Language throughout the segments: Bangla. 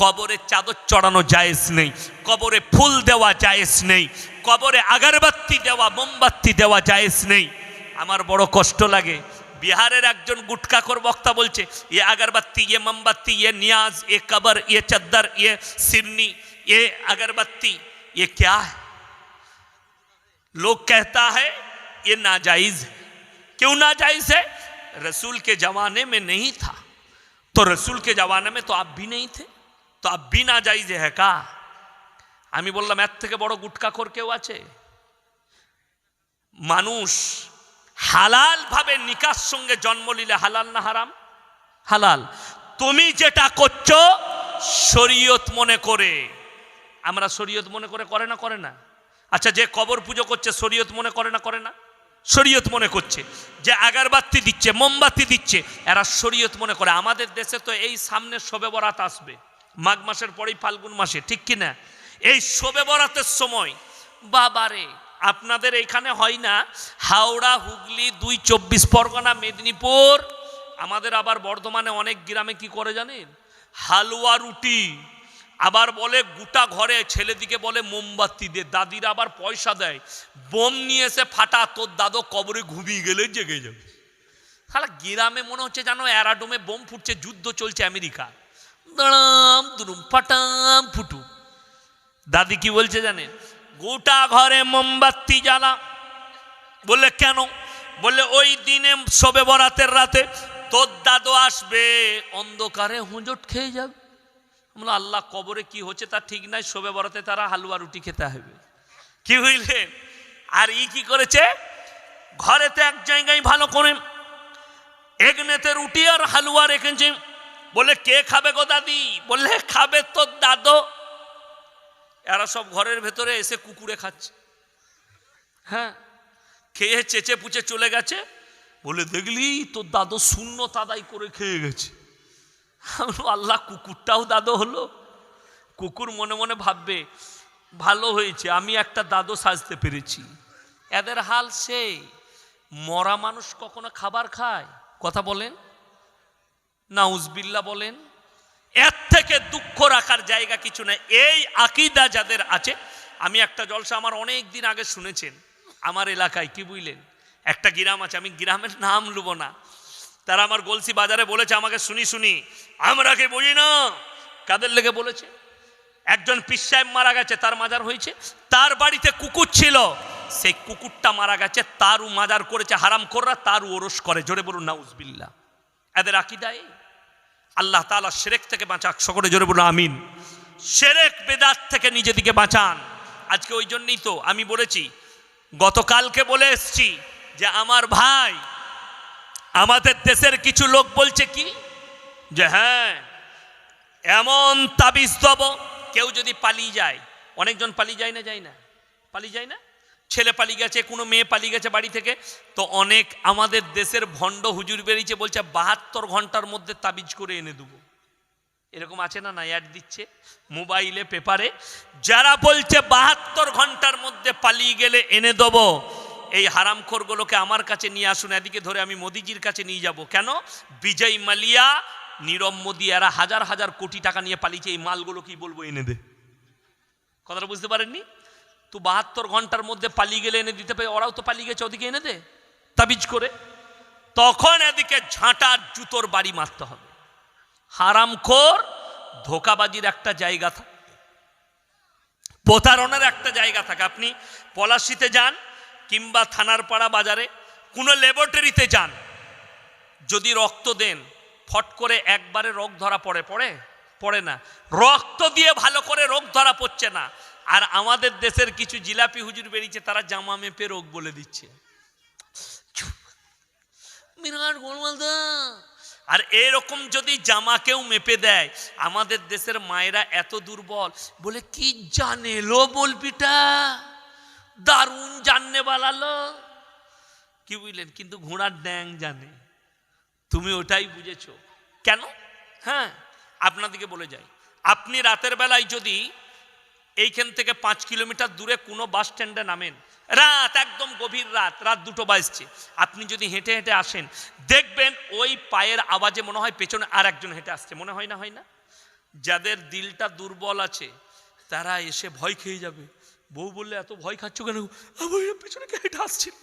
কবরে চাদর চড়ানো জায়েজ নেই কবরে ফুল দেওয়া জায়েজ নেই কবরে আগারবাত্তি দেওয়া মোমবাতি দেওয়া জায়েজ নেই আমার বড় কষ্ট লাগে বিহারের একজন গুটকাখোর বক্তা বলছে ये अगरबत्ती ये मोमबत्ती ये नियाज ये कबर ये चद्दर ये सिरनी ये अगरबत्ती ये क्या है लोग कहता है ये नाजायज है क्यों नाजायज है रसूल के जमाने में नहीं था तो रसूल के जमाने में तो आप भी नहीं थे তো আব্বি না যাই যে হ্যাঁ কা? আমি বললাম, এর থেকে বড় গুটকাখোর কেউ আছে? মানুষ হালাল ভাবে নিকার সঙ্গে জন্ম নিলে হালাল না হারাম? হালাল। তুমি যেটা করছ, শরীয়ত মনে করে। আমরা শরীয়ত মনে করে করে না করে না? আচ্ছা যে কবর পুজো করছে, শরীয়ত মনে করে না করে না? শরীয়ত মনে করছে। যে আগারবাতি দিচ্ছে, মোমবাতি দিচ্ছে, এরা শরীয়ত মনে করে। আমাদের দেশে তো এই সামনে শোবে বরাত আসবে। মাঘ মাসের পরেই ফাল্গুন মাসে, ঠিক কি না এই শোবে বরাতের সময়, বাবারে, আপনাদের এখানে হয় না, হাওড়া, হুগলি, দুই চব্বিশ পরগনা, মেদিনীপুর, আমাদের আবার বর্ধমানে অনেক গ্রামে কি করে জানেন? হালুয়া রুটি, আবার বলে গোটা ঘরে, ছেলেদিকে বলে মোমবাতি দে, দাদিরা আবার পয়সা দেয়, বোম নিয়ে এসে ফাটা, তোর দাদো কবরে ঘুমিয়ে গেলে জেগে যাবে। তাহলে গ্রামে মনে হচ্ছে জানো অ্যারাডোমে বোম ফুটছে, যুদ্ধ চলছে আমেরিকা। দাঁড়াম, দুরুম, ফাটাম, ফুটু। দাদি কি বলছে জানেন? গোটা ঘরে মোমবাতি জ্বালা। বললে, কেন? বললে, ওই দিনে শবে বরাতের রাতে তোর দাদু আসবে, অন্ধকারে হুঁজট খেয়ে যাবে। আমরা আল্লাহ, কবরে কি হচ্ছে তা ঠিক নাই, শোবে বরাতে তারা হালুয়া রুটি খেতে হবে কি বুঝলেন আর ই কি করেছে? ঘরেতে এক জায়গায় ভালো করে এগনেতে রুটি আর হালুয়া রেখেছে। বলে, কে খাবে গো দাদি? বললে খাবে তোর দাদো। এরা সব ঘরের ভেতরে এসে কুকুরে খাচ্ছে। হ্যাঁ খেয়ে চেচে পুচে চলে গেছে। বলে, দেখলি, তোর দাদো শূন্য তাদাই করে খেয়ে গেছে। আল্লাহ, কুকুরটাও দাদো হলো? কুকুর মনে মনে ভাববে, ভালো হয়েছে, আমি একটা দাদো সাজতে পেরেছি। এদের হাল সেই। মরা মানুষ কখনো খাবার খায়? কথা বলেন। নাউজবিল্লা বলেন, এর থেকে দুঃখ রাখার জায়গা কিছু নেই। এই আকিদা যাদের আছে, আমি একটা জলসা আমার অনেক দিন আগে শুনেছেন, আমার এলাকায়, কি বুঝলেন? একটা গ্রাম আছে, আমি গ্রামের নাম লুব না। তারা আমার গলসি বাজারে বলেছে আমাকে, শুনি শুনি, আমরা কে বুঝি না? কাদের লেগে বলেছে? একজন পিস সাহেব মারা গেছে, তার মাজার হয়েছে, তার বাড়িতে কুকুর ছিল। সেই কুকুরটা মারা গেছে, তারও মাজার করেছে হারাম কররা তারও ওরস করে। জোরে বলুন নাউজবিল্লা এদের আকিদায় আল্লাহ তাআলা সেরেক থেকে বাঁচাক। সকলে জোরে বলুন, আমিন। সেরেক বেদাত থেকে নিজেদিকে বাঁচান। আজকে ওই জন্যই তো আমি বলেছি, গতকালকে বলে এসছি যে আমার ভাই, আমাদের দেশের কিছু লোক বলছে কি? যে হ্যাঁ এমন তাবিজ দেব, কেউ যদি পালিয়ে যায়। অনেকজন পালিয়ে যায় না যায় না? পালিয়ে যায় না? ছেলে পালিয়ে গেছে, কোনো মেয়ে পালিয়ে গেছে বাড়ি থেকে, তো অনেক আমাদের দেশের ভণ্ড হুজুর বেরিয়েছে, বলছে বাহাত্তর ঘণ্টার মধ্যে তাবিজ করে এনে দেবো। এরকম আছে না না অ্যাড দিচ্ছে মোবাইলে, পেপারে। যারা বলছে বাহাত্তর ঘণ্টার মধ্যে পালিয়ে গেলে এনে দেবো, এই হারামখোরগুলোকে আমার কাছে নিয়ে আসুন, এদিকে ধরে আমি মোদিজির কাছে নিয়ে যাব। কেন? বিজয় মালিয়া, নীরব মোদি, এরা হাজার হাজার কোটি টাকা নিয়ে পালিয়েছে, এই মালগুলো কি বলব এনে দে। কথাটা বুঝতে পারেননি? তো বাহাত্তর ঘণ্টার মধ্যে পালিয়ে গেলে এনে দিতে পারে ওরাও তো পালিয়ে গেছে ওদিকে এনে দে তাবিজ করে তখন এদিকে ঝাঁটার জুতোর বাড়ি মারতে হবে হারামখোর ধোকাবাজির একটা জায়গা থাকে প্রতারণার একটা জায়গা থাকে। আপনি পলাশিতে যান কিংবা থানার পাড়া বাজারে, কোনো ল্যাবরেটরিতে যান, যদি রক্ত দেন, ফট করে একবারে রোগ ধরা পড়ে পড়ে? পড়ে না। রক্ত দিয়ে ভালো করে রোগ ধরা পড়ছে না। আর আমাদের দেশের কিছু জিলাপি হুজুর বেরিয়েছে, তারা জামা মেপে রোগ বলে দিচ্ছে। বিরাট গোলমাল দা। আর এরকম যদি জামা কেউ মেপে দেয়, আমাদের দেশের মায়েরা এত দুর্বল, বলে, কি জানে লো বলবিটা? দারুণ জাননে বালালো কি বুঝলেন? কিন্তু ঘোড়ার ড্যাং জানে। তুমি ওটাই বুঝেছ। কেন? হ্যাঁ আপনাদেরকে বলে যাই। আপনি রাতের বেলায় যদি এইখান থেকে পাঁচ কিলোমিটার দূরে কোনো বাস স্ট্যান্ডে নামেন। রাত, একদম গভীর রাত রাত দুটো বাজছে। আপনি যদি হেঁটে হেঁটে আসেন, দেখবেন ওই পায়ের আওয়াজে মনে হয় পেছনে আর একজন হেঁটে আসছে। মনে হয় না হয় না? যাদের দিলটা দুর্বল আছে, তারা এসে ভয় খেয়ে যাবে। বউ বললে, এত ভয় খাচ্ছ কেন? পেছনে কে হেঁটে আসছিল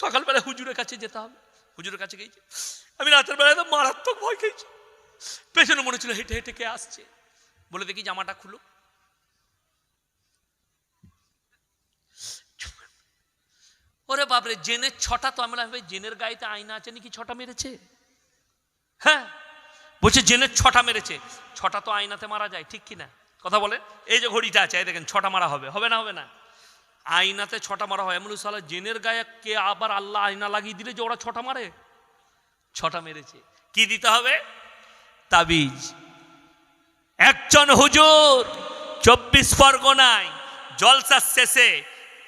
সকালবেলা হুজুরের কাছে যেতে হবে। হুজুরের কাছে গেছি আমি রাতের বেলায় তো মারাত্মক ভয় খেয়েছি। পেছনে মনে ছিল হেঁটে হেঁটে কে আসছে? বলে, দেখি জামাটা খুলো। ওরে বাপরে জেনের ছটা তো আমরা ভাবে, জেনের গায়েতে আয়না আছে নাকি ছটা মেরেছে? হ্যাঁ? বলছে জেনের ছটা মেরেছে। ছটা তো আয়নাতে মারা যায়, ঠিক কি না কথা বলে? এই যে ঘড়িটা আছে দেখেন, ছটা মারা হবে। হবে না হবে না? আয়নাতে ছটা মারা হয়। এমন সালা, জেনের গায়ে কে আবার আল্লাহ আয়না লাগিয়ে দিলে যে ওরা ছটা মারে? ছটা মেরেছে। কি দিতে হবে? তাবিজ। একজন হুজুর, চব্বিশ পরগনায় জলসার শেষে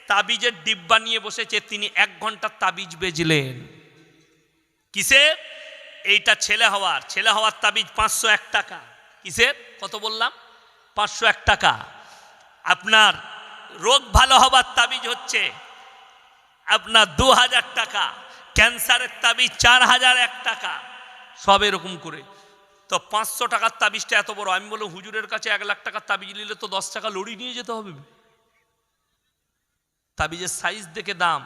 তাবিজের ডিব্বা নিয়ে বসেছে, তিনি এক ঘণ্টা তাবিজ বেজলেন। কিসে? এইটা ছেলে হওয়ার ছেলে হওয়ার তাবিজ পাঁচশো এক টাকা। কিসের কত বললাম? পাঁচশো এক টাকা। আপনার রোগ ভালো হবার তাবিজ হচ্ছে, আপনার দু হাজার টাকা, ক্যান্সারের তাবিজ চার হাজার এক টাকা। সব এরকম করে। তো পাঁচশো টাকার তাবিজটা এত বড়, আমি বললাম, হুজুরের কাছে এক লাখ টাকার তাবিজ নিলে তো দশ টাকা লড়ি নিয়ে যেতে হবে। তাবিজের সাইজ দেখে দাম।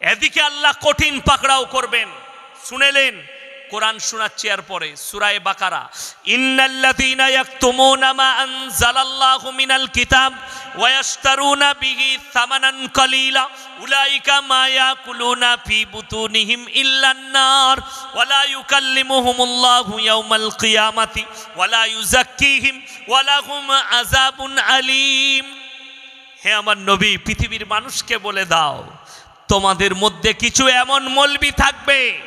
এদিকে আল্লাহ কঠিন পাকড়াও করবেন। শুনেলেন, কোরআন শোনাচ্ছি আর পরে সুরায় বাকারা। ইন্নাল্লাযীনা ইয়াকতুমুনা মা আনজালাল্লাহু মিনাল কিতাব ওয়া ইয়াশতারুনা বিহি থামানান কালীলা। উলাইকা মা ইয়াকুলুনা ফি বুতুনিহিম ইল্লান নার ওয়া লা ইউকাল্লিমুহুমুল্লাহু ইয়াওমাল কিয়ামাতি। ওয়া লা ইউযাক্কিহিম। ওয়া লাহুম আযাবুন আলীম। হে আমার নবী, পৃথিবীর মানুষকে বলে দাও, তোমাদের মধ্যে কিছু এমন মলবি থাকবে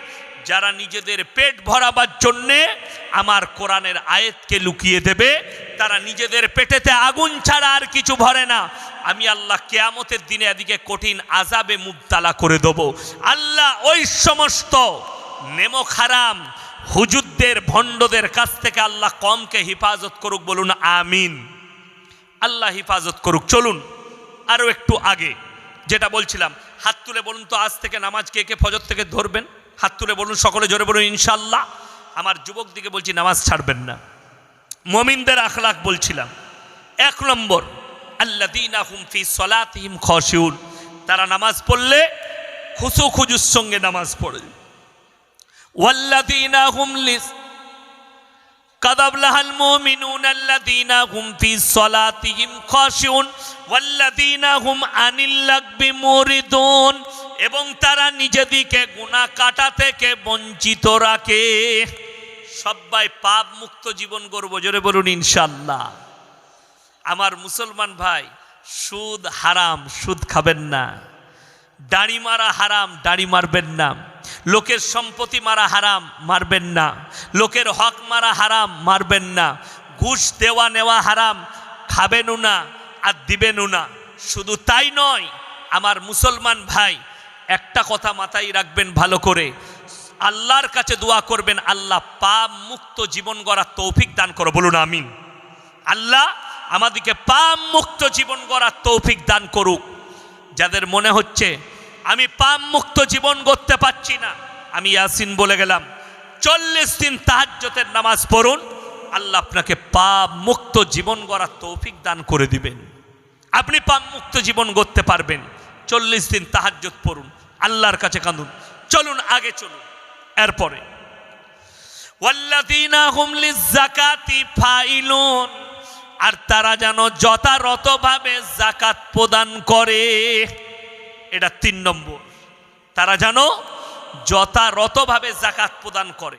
যারা নিজেদের পেট ভরাবার জন্যে আমার কোরআনের আয়াতকে লুকিয়ে দেবে। তারা নিজেদের পেটেতে আগুন ছাড়া আর কিছু ভরে না। আমি আল্লাহ কেয়ামতের দিনে এদিকে কঠিন আজাবে মুবতালা করে দেব। আল্লাহ ওই সমস্ত নেমক হারাম হুজুরদের, ভণ্ডদের কাছ থেকে আল্লাহ কমকে হেফাজত করুক, বলুন আমিন। আল্লাহ হিফাজত করুক। চলুন। আরও একটু আগে যেটা বলছিলাম, হাত তুলে বলুন তো আজ থেকে নামাজ কে কে ফজর থেকে ধরবেন? হাত তুলে বলুন, সকলে জোরে বলুন ইনশাল্লাহ আমার যুবক দিকে বলছি, নামাজ ছাড়বেন না। মমিনদের আখলাক বলছিলাম। এক নম্বর আল্লাদিনা হুমফি সলাতিহিম খসিউন তারা নামাজ পড়লে খুশু খুজুর সঙ্গে নামাজ পড়ে। ওয়াল্লাদিনা হুম এবং তারা নিজেদিকে গুনাহ কাটা থেকে বঞ্চিত রাখে। সবাই পাপ মুক্ত জীবন গড়ব, জোরে বলুন ইনশাল্লাহ আমার মুসলমান ভাই, সুদ হারাম, সুদ খাবেন না। দাড়ি মারা হারাম, দাড়ি মারবেন না। লোকের সম্পত্তি মারা হারাম, মারবেন না। লোকের হক মারা হারাম, মারবেন না। ঘুষ দেওয়া নেওয়া হারাম, খাবেনও না আর দিবেনও না। শুধু তাই নয়, আমার মুসলমান ভাই, একটা কথা মাথায় রাখবেন ভালো করে। আল্লাহর কাছে দোয়া করবেন, আল্লাহ পাপ মুক্ত জীবন গড়ার তৌফিক দান করো। বলুন আমিন। আল্লাহ আমাদেরকে পাপ মুক্ত জীবন গড়ার তৌফিক দান করুক। যাদের মনে হচ্ছে আমি পাপ মুক্ত জীবন করতে পারছি না। আমি ইয়াসিন বলে গেলাম, চল্লিশ দিন তাহাজ্জতের নামাজ পড়ুন, আল্লাহ আপনাকে পাপ মুক্ত জীবন গড়ার তৌফিক দান করে দিবেন। আপনি পাপ মুক্ত জীবন গড়তে পারবেন, চল্লিশ দিন তাহাজ্জত পড়ুন, আল্লাহর কাছে কাঁদুন। চলুন, আগে চলুন। এরপরে আর তারা যেন যথাযথভাবে জাকাত প্রদান করে। এটা তিন নম্বর। তারা যেন যথারতভাবে জাকাত প্রদান করে।